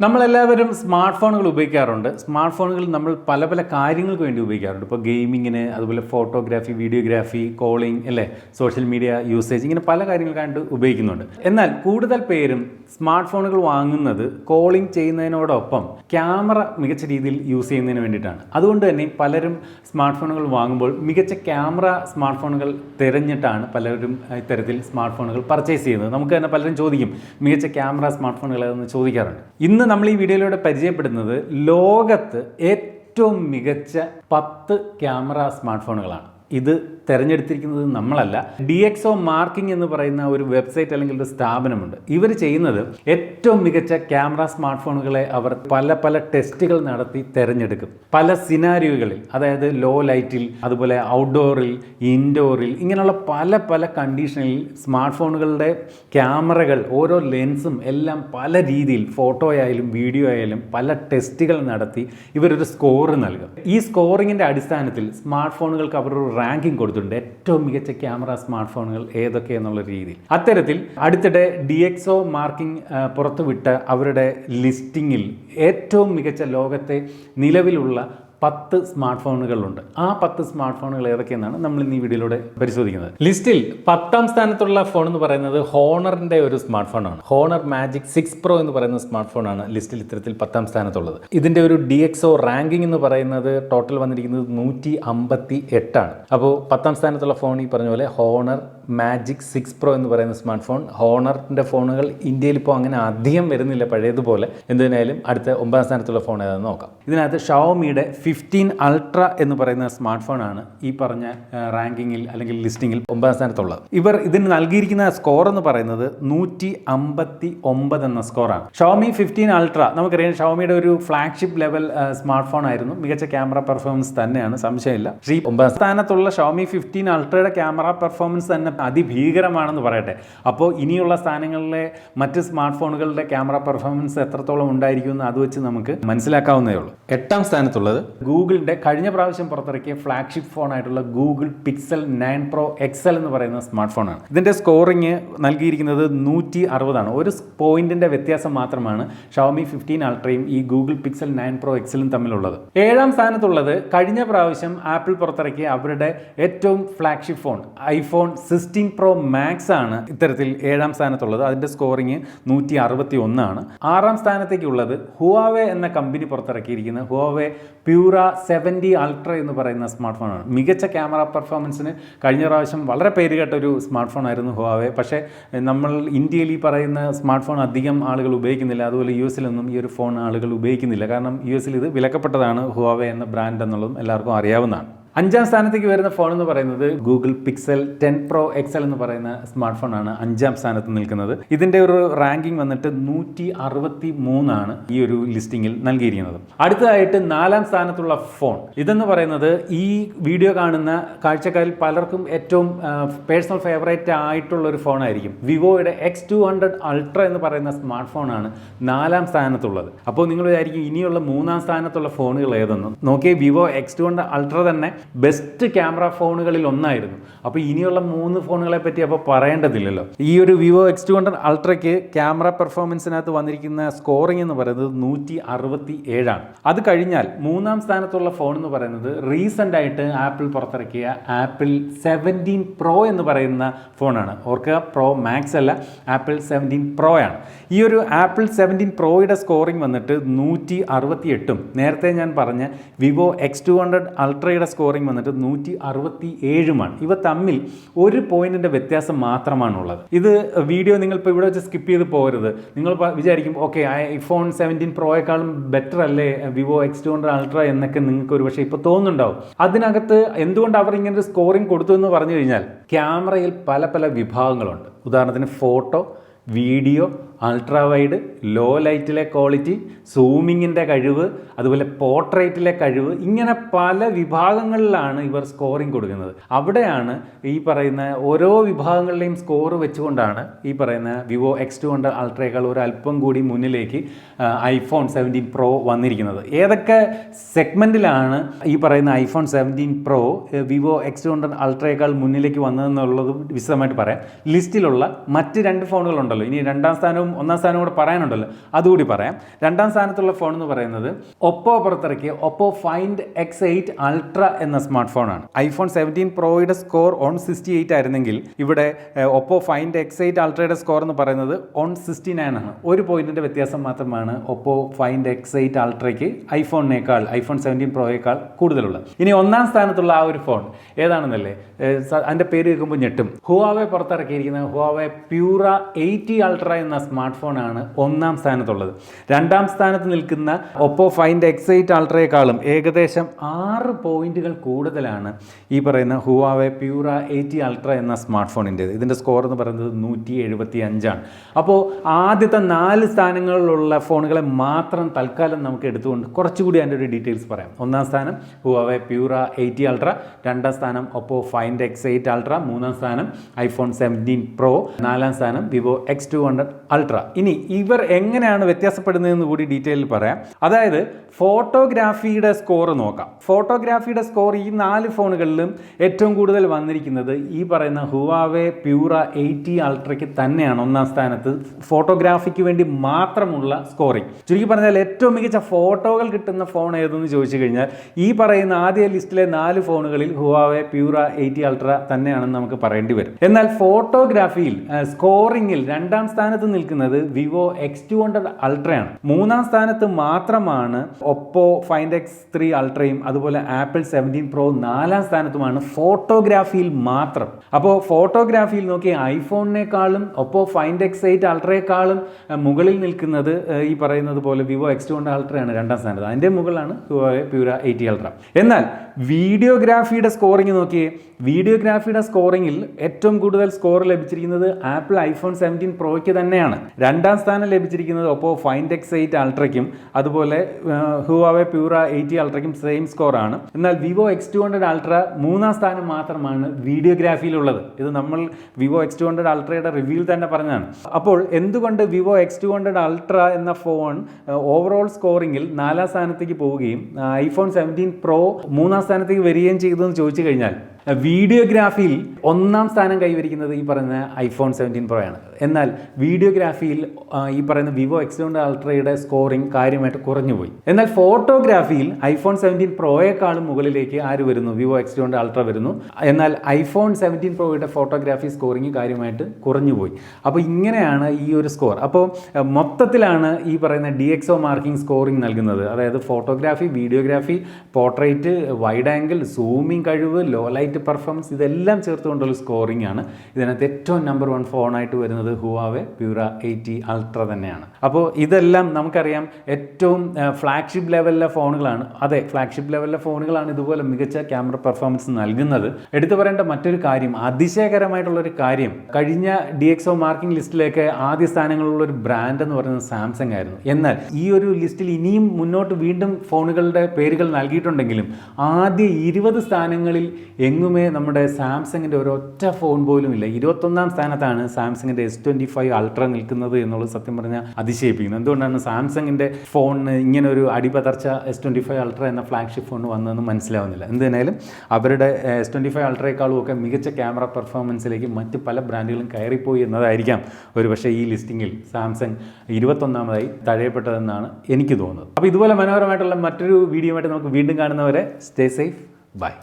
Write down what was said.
നമ്മളെല്ലാവരും സ്മാർട്ട് ഫോണുകൾ ഉപയോഗിക്കാറുണ്ട്. സ്മാർട്ട് ഫോണുകൾ നമ്മൾ പല പല കാര്യങ്ങൾക്ക് വേണ്ടി ഉപയോഗിക്കാറുണ്ട്. ഇപ്പോൾ ഗെയിമിങ്ങിന് അതുപോലെ ഫോട്ടോഗ്രാഫി വീഡിയോഗ്രാഫി കോളിംഗ് അല്ലേ? സോഷ്യൽ മീഡിയ യൂസേജ് ഇങ്ങനെ പല കാര്യങ്ങൾക്കായിട്ട് ഉപയോഗിക്കുന്നുണ്ട്. എന്നാൽ കൂടുതൽ പേരും സ്മാർട്ട് ഫോണുകൾ വാങ്ങുന്നത് കോളിംഗ് ചെയ്യുന്നതിനോടൊപ്പം ക്യാമറ മികച്ച രീതിയിൽ യൂസ് ചെയ്യുന്നതിന് വേണ്ടിയിട്ടാണ്. അതുകൊണ്ട് തന്നെ പലരും സ്മാർട്ട് ഫോണുകൾ വാങ്ങുമ്പോൾ മികച്ച ക്യാമറ സ്മാർട്ട് ഫോണുകൾ തിരഞ്ഞിട്ടാണ് പലരും ഇത്തരത്തിൽ സ്മാർട്ട് ഫോണുകൾ പർച്ചേസ് ചെയ്യുന്നത്. നമുക്ക് തന്നെ പലരും ചോദിക്കും മികച്ച ക്യാമറ സ്മാർട്ട് ഫോണുകൾ എന്ന് ചോദിക്കാറുണ്ട്. ഇന്ന് നമ്മൾ ഈ വീഡിയോയിലൂടെ പരിചയപ്പെടുന്നത് ലോകത്ത് ഏറ്റവും മികച്ച പത്ത് ക്യാമറ സ്മാർട്ട് ഫോണുകളാണ് ഇത് തിരഞ്ഞെടുത്തിരിക്കുന്നത് നമ്മളല്ല. ഡി എക്സ് മാർക്കിംഗ് എന്ന് പറയുന്ന ഒരു വെബ്സൈറ്റ് അല്ലെങ്കിൽ ഒരു സ്ഥാപനമുണ്ട്. ഇവർ ചെയ്യുന്നത് ഏറ്റവും മികച്ച ക്യാമറ സ്മാർട്ട് ഫോണുകളെ അവർ പല പല ടെസ്റ്റുകൾ നടത്തി തിരഞ്ഞെടുക്കും. പല സിനാരിയോകളിൽ അതായത് ലോ ലൈറ്റിൽ അതുപോലെ ഔട്ട്ഡോറിൽ ഇൻഡോറിൽ ഇങ്ങനെയുള്ള പല പല കണ്ടീഷനിൽ സ്മാർട്ട് ഫോണുകളുടെ ക്യാമറകൾ ഓരോ ലെൻസും എല്ലാം പല രീതിയിൽ ഫോട്ടോ ആയാലും വീഡിയോ ആയാലും പല ടെസ്റ്റുകൾ നടത്തി ഇവരൊരു സ്കോർ നൽകും. ഈ സ്കോറിങ്ങിന്റെ അടിസ്ഥാനത്തിൽ സ്മാർട്ട് ഫോണുകൾക്ക് അവർ റാങ്കിങ് കൊടുത്തിട്ടുണ്ട്. ഏറ്റവും മികച്ച ക്യാമറ സ്മാർട്ട് ഫോണുകൾ ഏതൊക്കെ എന്നുള്ള രീതിയിൽ. അത്തരത്തിൽ അടുത്തിടെ ഡി മാർക്കിംഗ് പുറത്തുവിട്ട അവരുടെ ലിസ്റ്റിങ്ങിൽ ഏറ്റവും മികച്ച ലോകത്തെ നിലവിലുള്ള പത്ത് സ്മാർട്ട് ഫോണുകളുണ്ട് ആ പത്ത് സ്മാർട്ട് ഫോണുകൾ ഏതൊക്കെയെന്നാണ് നമ്മൾ ഇന്ന് ഈ വീഡിയോയിലൂടെ പരിശോധിക്കുന്നത്. ലിസ്റ്റിൽ പത്താം സ്ഥാനത്തുള്ള ഫോൺ എന്ന് പറയുന്നത് ഹോണറിന്റെ ഒരു സ്മാർട്ട് ഫോണാണ് ഹോണർ മാജിക് സിക്സ് പ്രോ എന്ന് പറയുന്ന സ്മാർട്ട് ഫോണാണ് ലിസ്റ്റിൽ ഇത്തരത്തിൽ പത്താം സ്ഥാനത്തുള്ളത്. ഇതിന്റെ ഒരു ഡി എക്സ് ഒ റാങ്കിംഗ് എന്ന് പറയുന്നത് ടോട്ടൽ വന്നിരിക്കുന്നത് നൂറ്റി അമ്പത്തി എട്ടാണ്. അപ്പോൾ പത്താം സ്ഥാനത്തുള്ള ഫോൺ ഈ പറഞ്ഞ പോലെ ഹോണർ മാജിക് സിക്സ് പ്രോ എന്ന് പറയുന്ന സ്മാർട്ട് ഫോൺ ഹോണറിന്റെ ഫോണുകൾ ഇന്ത്യയിൽ ഇപ്പോൾ അങ്ങനെ അധികം വരുന്നില്ല പഴയതുപോലെ. എന്തിനായാലും അടുത്ത ഒമ്പതാം സ്ഥാനത്തുള്ള ഫോൺ ഏതാണെന്ന് നോക്കാം. ഇതിനകത്ത് ഷവോമിയുടെ ഫിഫ്റ്റീൻ അൾട്ര എന്ന് പറയുന്ന സ്മാർട്ട് ഫോണാണ് ഈ പറഞ്ഞ റാങ്കിങ്ങിൽ അല്ലെങ്കിൽ ലിസ്റ്റിങ്ങിൽ ഒമ്പതാം സ്ഥാനത്തുള്ളത്. ഇവർ ഇതിന് നൽകിയിരിക്കുന്ന സ്കോർ എന്ന് പറയുന്നത് നൂറ്റി അമ്പത്തി ഒമ്പത് എന്ന സ്കോറാണ് ഷവോമി ഫിഫ്റ്റീൻ അൾട്ര നമുക്കറിയാം ഷവോമിയുടെ ഒരു ഫ്ലാഗ്ഷിപ്പ് ലെവൽ സ്മാർട്ട് ഫോൺ ആയിരുന്നു. മികച്ച ക്യാമറ പെർഫോമൻസ് തന്നെയാണ് സംശയമില്ല. ഈ ഒമ്പതാം സ്ഥാനത്തുള്ള ഷവോമി ഫിഫ്റ്റീൻ അൾട്രയുടെ ക്യാമറ പെർഫോമൻസ് തന്നെ അതിഭീകരമാണെന്ന് പറയട്ടെ. അപ്പോൾ ഇനിയുള്ള സ്ഥാനങ്ങളിലെ മറ്റ് സ്മാർട്ട് ഫോണുകളുടെ ക്യാമറ പെർഫോമൻസ് എത്രത്തോളം ഉണ്ടായിരിക്കും എന്ന് അത് വെച്ച് നമുക്ക് മനസ്സിലാക്കാവുന്നതേ ഉള്ളൂ. എട്ടാം സ്ഥാനത്തുള്ളത്? ഗൂഗിളിന്റെ കഴിഞ്ഞ പ്രാവശ്യം പുറത്തിറക്കിയ flagship ഫോണായിട്ടുള്ള Google Pixel nine pro XL എന്ന് പറയുന്ന സ്മാർട്ട് ഫോണാണ് ഇതിന്റെ സ്കോറിങ് നൽകിയിരിക്കുന്നത് നൂറ്റി അറുപതാണ് ഒരു പോയിന്റിന്റെ വ്യത്യാസം മാത്രമാണ് ഷവമി ഫിഫ്റ്റീൻ അൾട്രയും ഈ ഗൂഗിൾ പിക്സൽ നയൻ പ്രോ എക്സലും തമ്മിലുള്ളത്. ഏഴാം സ്ഥാനത്തുള്ളത് കഴിഞ്ഞ പ്രാവശ്യം ആപ്പിൾ പുറത്തിറക്കിയ അവരുടെ ഏറ്റവും flagship phone iPhone sixteen pro max ആണ് ഇത്തരത്തിൽ ഏഴാം സ്ഥാനത്തുള്ളത്. അതിന്റെ സ്കോറിങ് നൂറ്റി അറുപത്തി ഒന്നാണ് ആറാം സ്ഥാനത്തേക്കുള്ളത് ഹുവാവെ എന്ന കമ്പനി പുറത്തിറക്കിയിരിക്കുന്ന ഹുവാവെ പ്യൂറ സെവന്റി അൾട്ര എന്ന് പറയുന്ന സ്മാർട്ട് ഫോണാണ് മികച്ച ക്യാമറ പെർഫോമൻസിന് കഴിഞ്ഞ പ്രാവശ്യം വളരെ പേരുകേട്ട ഒരു സ്മാർട്ട് ഫോൺ ആയിരുന്നു ഹുവാവെ പക്ഷേ നമ്മൾ ഇന്ത്യയിൽ ഈ പറയുന്ന സ്മാർട്ട് ഫോൺ അധികം ആളുകൾ ഉപയോഗിക്കുന്നില്ല. അതുപോലെ യു എസിലൊന്നും ഈ ഒരു ഫോൺ ആളുകൾ ഉപയോഗിക്കുന്നില്ല. കാരണം യു എസിൽ ഇത് വിലക്കപ്പെട്ടതാണ് ഹുവാവെ എന്ന ബ്രാൻഡ് എന്നുള്ളതും എല്ലാവർക്കും അറിയാവുന്നതാണ്. അഞ്ചാം സ്ഥാനത്തേക്ക് വരുന്ന ഫോൺ എന്ന് പറയുന്നത് Google Pixel ten pro XL എന്ന് പറയുന്ന സ്മാർട്ട് ഫോൺ ആണ് അഞ്ചാം സ്ഥാനത്ത് നിൽക്കുന്നത്. ഇതിന്റെ ഒരു റാങ്കിങ് വന്നിട്ട് നൂറ്റി അറുപത്തി മൂന്നാണ് ഈ ഒരു ലിസ്റ്റിംഗിൽ നൽകിയിരിക്കുന്നത്. അടുത്തതായിട്ട് നാലാം സ്ഥാനത്തുള്ള ഫോൺ ഇതെന്ന് പറയുന്നത് ഈ വീഡിയോ കാണുന്ന കാഴ്ചക്കാരിൽ പലർക്കും ഏറ്റവും പേഴ്സണൽ ഫേവറേറ്റ് ആയിട്ടുള്ള ഒരു ഫോണായിരിക്കും വിവോയുടെ എക്സ് ടു ഹൺഡ്രഡ് അൾട്ര എന്ന് പറയുന്ന സ്മാർട്ട് ഫോണാണ് നാലാം സ്ഥാനത്തുള്ളത്. അപ്പോൾ നിങ്ങൾ വിചാരിക്കും ഇനിയുള്ള മൂന്നാം സ്ഥാനത്തുള്ള ഫോണുകൾ ഏതൊന്നും. നോക്കിയേ Vivo X two hundred ultra തന്നെ ബെസ്റ്റ് ക്യാമറ ഫോണുകളിൽ ഒന്നായിരുന്നു. അപ്പോൾ ഇനിയുള്ള മൂന്ന് ഫോണുകളെ പറ്റി അപ്പോൾ പറയേണ്ടതില്ലല്ലോ. ഈ ഒരു വിവോ എക്സ് ടു ഹൺഡ്രഡ് അൾട്രയ്ക്ക് ക്യാമറ പെർഫോമൻസിനകത്ത് വന്നിരിക്കുന്ന സ്കോറിംഗ് എന്ന് പറയുന്നത് നൂറ്റി അറുപത്തി ഏഴാണ് അത് കഴിഞ്ഞാൽ മൂന്നാം സ്ഥാനത്തുള്ള ഫോൺ എന്ന് പറയുന്നത് റീസെന്റ് ആയിട്ട് ആപ്പിൾ പുറത്തിറക്കിയ ആപ്പിൾ സെവന്റീൻ പ്രോ എന്ന് പറയുന്ന ഫോണാണ്. ഓർക്കുക പ്രോ മാക്സ് അല്ല ആപ്പിൾ സെവന്റീൻ പ്രോ ആണ്. ഈ ഒരു ആപ്പിൾ സെവന്റീൻ പ്രോയുടെ സ്കോറിംഗ് വന്നിട്ട് നൂറ്റി അറുപത്തി എട്ടും നേരത്തെ ഞാൻ പറഞ്ഞ വിവോ എക്സ് ടു ഹൺഡ്രഡ് അൾട്രയുടെ സ്കോറിംഗ് വന്നിട്ട് നൂറ്റി അറുപത്തി ഏഴുമാണ് ഇവ തമ്മിൽ ഒരു പോയിന്റിന്റെ വ്യത്യാസം മാത്രമാണുള്ളത്. ഇത് വീഡിയോ നിങ്ങൾ ഇപ്പോൾ ഇവിടെ വെച്ച് സ്കിപ്പ് ചെയ്ത് പോകരുത്. നിങ്ങൾ വിചാരിക്കും ഓക്കെ ഐഫോൺ സെവന്റീൻ പ്രോയേക്കാളും ബെറ്റർ അല്ലേ? Vivo X two hundred ultra എന്നൊക്കെ നിങ്ങൾക്ക് ഒരു പക്ഷേ ഇപ്പോൾ തോന്നുന്നുണ്ടാവും. അതിനകത്ത് എന്തുകൊണ്ട് അവർ ഇങ്ങനെ ഒരു സ്കോറിംഗ് കൊടുത്തു എന്ന് പറഞ്ഞു കഴിഞ്ഞാൽ ക്യാമറയിൽ പല പല വിഭാഗങ്ങളുണ്ട്. ഉദാഹരണത്തിന് photo video ultra wide low ലൈറ്റിലെ quality സൂമിങ്ങിന്റെ കഴിവ് അതുപോലെ പോർട്രേറ്റിലെ കഴിവ് ഇങ്ങനെ പല വിഭാഗങ്ങളിലാണ് ഇവർ സ്കോറിംഗ് കൊടുക്കുന്നത്. അവിടെയാണ് ഈ പറയുന്ന ഓരോ വിഭാഗങ്ങളിലെയും സ്കോർ വെച്ചുകൊണ്ടാണ് ഈ പറയുന്ന വിവോ എക്സ് ടു ഹൺഡ്രഡ് അൾട്രയേക്കാൾ ഒരു അല്പം കൂടി മുന്നിലേക്ക് ഐഫോൺ സെവന്റീൻ പ്രോ വന്നിരിക്കുന്നത്. ഏതൊക്കെ സെഗ്മെന്റിലാണ് ഈ പറയുന്ന iPhone seventeen pro Vivo X two hundred അൾട്രയേക്കാൾ മുന്നിലേക്ക് വന്നതെന്നുള്ളത് വിശദമായിട്ട് പറയാം. ലിസ്റ്റിലുള്ള മറ്റ് രണ്ട് ഫോണുകളുണ്ടല്ലോ. ഉണ്ടല്ലോ. ഇനി രണ്ടാം സ്ഥാനവും ഒന്നാം സ്ഥാനവും കൂടെ പറയാനുണ്ടല്ലോ. അതുകൂടി പറയാം. രണ്ടാം സ്ഥാനത്തുള്ള ഫോൺ എന്ന് പറയുന്നത് ഒപ്പോ പുറത്തിറക്കിയ Oppo find X eight ultra എന്ന സ്മാർട്ട് ഫോണാണ് ഐഫോൺ സെവന്റീൻ പ്രോയുടെ സ്കോർ ഓൺ സിക്സ്റ്റി എയ്റ്റ് ആയിരുന്നെങ്കിൽ ഇവിടെ ഒപ്പോ ഫൈൻഡ് എക്സ് എയ്റ്റ് അൾട്രയുടെ സ്കോർ എന്ന് പറയുന്നത് ഓൺ സിക്സ്റ്റി നയൻ ആണ്. ഒരു പോയിന്റിന്റെ വ്യത്യാസം മാത്രമാണ് ഒപ്പോ ഫൈൻഡ് എക്സ് എയ്റ്റ് അൾട്രയ്ക്ക് ഐഫോണിനേക്കാൾ ഐഫോൺ സെവന്റീൻ പ്രോയേക്കാൾ കൂടുതലുള്ളത്. ഇനി ഒന്നാം സ്ഥാനത്തുള്ള ആ ഒരു ഫോൺ ഏതാണെന്നല്ലേ? അതിന്റെ പേര് കേൾക്കുമ്പോൾ ഞെട്ടും. ഹുവാവെ പുറത്തിറക്കിയിരിക്കുന്ന ഹുവാവെ പ്യൂറ എയ്റ്റി അൾട്ര എന്ന സ്മാർട്ട് ഫോണാണ് ഒന്നാം സ്ഥാനത്തുള്ളത്. രണ്ടാം സ്ഥാനത്ത് നിൽക്കുന്ന ഒപ്പോ ഫൈൻഡ് എക്സ് എയ്റ്റ് അൾട്രയെക്കാളും ഏകദേശം ആറ് പോയിന്റുകൾ കൂടുതലാണ് ഈ പറയുന്ന ഹുവാവെ പ്യൂറ എയ്റ്റി അൾട്ര എന്ന സ്മാർട്ട് ഫോണിന്റേത് ഇതിന്റെ സ്കോർ എന്ന് പറയുന്നത് നൂറ്റി എഴുപത്തി അഞ്ചാണ് അപ്പോൾ ആദ്യത്തെ നാല് സ്ഥാനങ്ങളിലുള്ള ഫോണുകളെ മാത്രം തൽക്കാലം നമുക്ക് എടുത്തുകൊണ്ട് കുറച്ചുകൂടി അതിന്റെ ഒരു ഡീറ്റെയിൽസ് പറയാം. ഒന്നാം സ്ഥാനം ഹുവാവെ പ്യൂറ എയ്റ്റി അൾട്ര രണ്ടാം സ്ഥാനം Oppo find X eight ultra മൂന്നാം സ്ഥാനം ഐഫോൺ സെവന്റീൻ പ്രോ നാലാം സ്ഥാനം വിവോ ടു ഹൺഡ്രഡ് അൾട്ര ഇനി ഇവർ എങ്ങനെയാണ് വ്യത്യാസപ്പെടുന്നതെന്ന് കൂടി ഡീറ്റെയിലിൽ പറയാം. അതായത് ഫോട്ടോഗ്രാഫിയുടെ സ്കോർ നോക്കാം. ഫോട്ടോഗ്രാഫിയുടെ സ്കോർ ഈ നാല് ഫോണുകളിലും ഏറ്റവും കൂടുതൽ വന്നിരിക്കുന്നത് ഈ പറയുന്ന ഹുവാവെ പ്യൂറ എയ്റ്റി അൾട്രയ്ക്ക് തന്നെയാണ് ഒന്നാം സ്ഥാനത്ത്. ഫോട്ടോഗ്രാഫിക്ക് വേണ്ടി മാത്രമുള്ള സ്കോറിംഗ് ചുരുക്കി പറഞ്ഞാൽ ഏറ്റവും മികച്ച ഫോട്ടോകൾ കിട്ടുന്ന ഫോൺ ഏതെന്ന് ചോദിച്ചു കഴിഞ്ഞാൽ ഈ പറയുന്ന ആദ്യ ലിസ്റ്റിലെ നാല് ഫോണുകളിൽ ഹുവാവെ പ്യൂറ എയ്റ്റി അൾട്ര തന്നെയാണെന്ന് നമുക്ക് പറയേണ്ടി വരും. എന്നാൽ ഫോട്ടോഗ്രാഫിയിൽ സ്കോറിംഗിൽ രണ്ടാം സ്ഥാനത്ത് നിൽക്കുന്നത് വിവോ എക്സ് ടു ഹൺഡ്രഡ് അൾട്രയാണ് മൂന്നാം സ്ഥാനത്ത് മാത്രമാണ് ഒപ്പോ ഫൈൻഡ് എക്സ് ത്രീ അൾട്രയും അതുപോലെ ആപ്പിൾ സെവന്റീൻ പ്രോ നാലാം സ്ഥാനത്തുമാണ് ഫോട്ടോഗ്രാഫിയിൽ മാത്രം. അപ്പോൾ ഫോട്ടോഗ്രാഫിയിൽ നോക്കി ഐഫോണിനേക്കാളും ഒപ്പോ ഫൈൻഡ് എക്സ് എയ്റ്റ് അൾട്രയേക്കാളും മുകളിൽ നിൽക്കുന്നത് ഈ പറയുന്നത് പോലെ വിവോ എക്സ് ടു ഹൺഡ്രഡ് അൾട്രയാണ് രണ്ടാം സ്ഥാനത്ത്. അതിന്റെ മുകളിലാണ് പ്യൂര എയ്റ്റി അൾട്ര എന്നാൽ വീഡിയോഗ്രാഫിയുടെ സ്കോറിംഗ് നോക്കിയേ. വീഡിയോഗ്രാഫിയുടെ സ്കോറിംഗിൽ ഏറ്റവും കൂടുതൽ സ്കോർ ലഭിച്ചിരിക്കുന്നത് ആപ്പിൾ ഐഫോൺ സെവന്റീൻ പ്രോയ്ക്ക് തന്നെയാണ്. രണ്ടാം സ്ഥാനം ലഭിച്ചിരിക്കുന്നത് ഒപ്പോ ഫൈൻഡ് എക്സ് എയ്റ്റ് അൾട്രയ്ക്കും അതുപോലെ ഹുവാവെ പ്യൂറ എയ്റ്റി അൾട്രയ്ക്കും സെയിം സ്കോറാണ് എന്നാൽ Vivo X two hundred ultra മൂന്നാം സ്ഥാനം മാത്രമാണ് വീഡിയോഗ്രാഫിയിലുള്ളത്. ഇത് നമ്മൾ വിവോ എക്സ് ടു ഹൺഡ്രഡ് അൾട്രയുടെ റിവ്യൂവിൽ തന്നെ പറഞ്ഞതാണ്. അപ്പോൾ എന്തുകൊണ്ട് Vivo X two hundred ultra എന്ന ഫോൺ ഓവറോൾ സ്കോറിംഗിൽ നാലാം സ്ഥാനത്തേക്ക് പോവുകയും ഐഫോൺ സെവന്റീൻ പ്രോ മൂന്നാം സ്ഥാനത്തേക്ക് വരികയും ചെയ്തു എന്ന് ചോദിച്ചു കഴിഞ്ഞാൽ വീഡിയോഗ്രാഫിയിൽ ഒന്നാം സ്ഥാനം കൈവരിക്കുന്നത് ഈ പറയുന്ന ഐഫോൺ സെവന്റീൻ പ്രോ ആണ്. എന്നാൽ വീഡിയോഗ്രാഫിയിൽ ഈ പറയുന്ന വിവോ എക്സ് ഹൺഡ്രഡ് അൾട്രയുടെ സ്കോറിംഗ് കാര്യമായിട്ട് കുറഞ്ഞുപോയി. എന്നാൽ ഫോട്ടോഗ്രാഫിയിൽ ഐഫോൺ സെവന്റീൻ പ്രോയേക്കാളും മുകളിലേക്ക് ആര് വരുന്നു? വിവോ എക്സ് ഹൺഡ്രഡ് അൾട്ര വരുന്നു. എന്നാൽ ഐഫോൺ സെവന്റീൻ പ്രോയുടെ ഫോട്ടോഗ്രാഫി സ്കോറിംഗ് കാര്യമായിട്ട് കുറഞ്ഞുപോയി. അപ്പോൾ ഇങ്ങനെയാണ് ഈ ഒരു സ്കോർ അപ്പോൾ മൊത്തത്തിലാണ് ഈ പറയുന്ന ഡി എക്സ് മാർക്കിംഗ് സ്കോറിംഗ് നൽകുന്നത്. അതായത് photography videography portrait wide angle zooming കഴിവ് ലോ ലൈറ്റ് പെർഫോമൻസ് ഇതെല്ലാം ചേർത്തുകൊണ്ടുള്ള സ്കോറിംഗ് ആണ്. ഇതിനകത്ത് ഏറ്റവും നമ്പർ വൺ ഫോണായിട്ട് വരുന്നത് ഹുവാവെ പ്യൂറ എയ്റ്റി അൾട്ര തന്നെയാണ്. അപ്പോൾ ഇതെല്ലാം നമുക്കറിയാം ഏറ്റവും ഫ്ലാഗ്ഷിപ്പ് ലെവലിലെ ഫോണുകളാണ് അതെ ഫ്ലാഗ്ഷിപ്പ് ലെവലിലെ ഫോണുകളാണ് ഇതുപോലെ മികച്ച ക്യാമറ പെർഫോമൻസ് നൽകുന്നത്. എടുത്തു പറയേണ്ട മറ്റൊരു കാര്യം അതിശയകരമായിട്ടുള്ളൊരു കാര്യം കഴിഞ്ഞ ഡി എക്സ് മാർക്കിംഗ് ലിസ്റ്റിലേക്ക് ആദ്യ സ്ഥാനങ്ങളുള്ള ഒരു ബ്രാൻഡ് എന്ന് പറയുന്നത് സാംസങ് ആയിരുന്നു. എന്നാൽ ഈ ഒരു ലിസ്റ്റിൽ ഇനിയും മുന്നോട്ട് വീണ്ടും ഫോണുകളുടെ പേരുകൾ നൽകിയിട്ടുണ്ടെങ്കിലും ആദ്യ ഇരുപത് സ്ഥാനങ്ങളിൽ എങ്ങുമേ നമ്മുടെ സാംസങ്ങിന്റെ ഒരൊറ്റ ഫോൺ പോലും ഇല്ല. ഇരുപത്തൊന്നാം സ്ഥാനത്താണ് സാംസങ്ങിന്റെ എസ് ട്വന്റി ഫൈവ് അൾട്ര നിൽക്കുന്നത് എന്നുള്ളത് സത്യം പറഞ്ഞാൽ അതിശയിപ്പിക്കുന്നത് എന്തുകൊണ്ടാണ് സാംസങ്ങിന്റെ ഫോണിന് ഇങ്ങനെ ഒരു അടിപതർച്ച എസ് ട്വന്റി ഫൈവ് അൾട്ര എന്ന ഫ്ലാഗ്ഷിപ്പ് ഫോൺ വന്നതെന്ന് മനസ്സിലാവുന്നില്ല. എന്തായാലും അവരുടെ എസ് ട്വന്റി ഫൈവ് അൾട്രയേക്കാളും ഒക്കെ മികച്ച ക്യാമറ പെർഫോമൻസിലേക്ക് മറ്റ് പല ബ്രാൻഡുകളും കയറിപ്പോയി എന്നതായിരിക്കാം ഒരു പക്ഷേ ഈ ലിസ്റ്റിങ്ങിൽ സാംസങ് ഇരുപത്തൊന്നാമതായി തഴയപ്പെട്ടതെന്നാണ് എനിക്ക് തോന്നുന്നത്. അപ്പോൾ ഇതുപോലെ മനോഹരമായിട്ടുള്ള മറ്റൊരു വീഡിയോ ആയിട്ട് നമുക്ക് വീണ്ടും കാണുന്നവരെ സ്റ്റേ സേഫ് ബൈ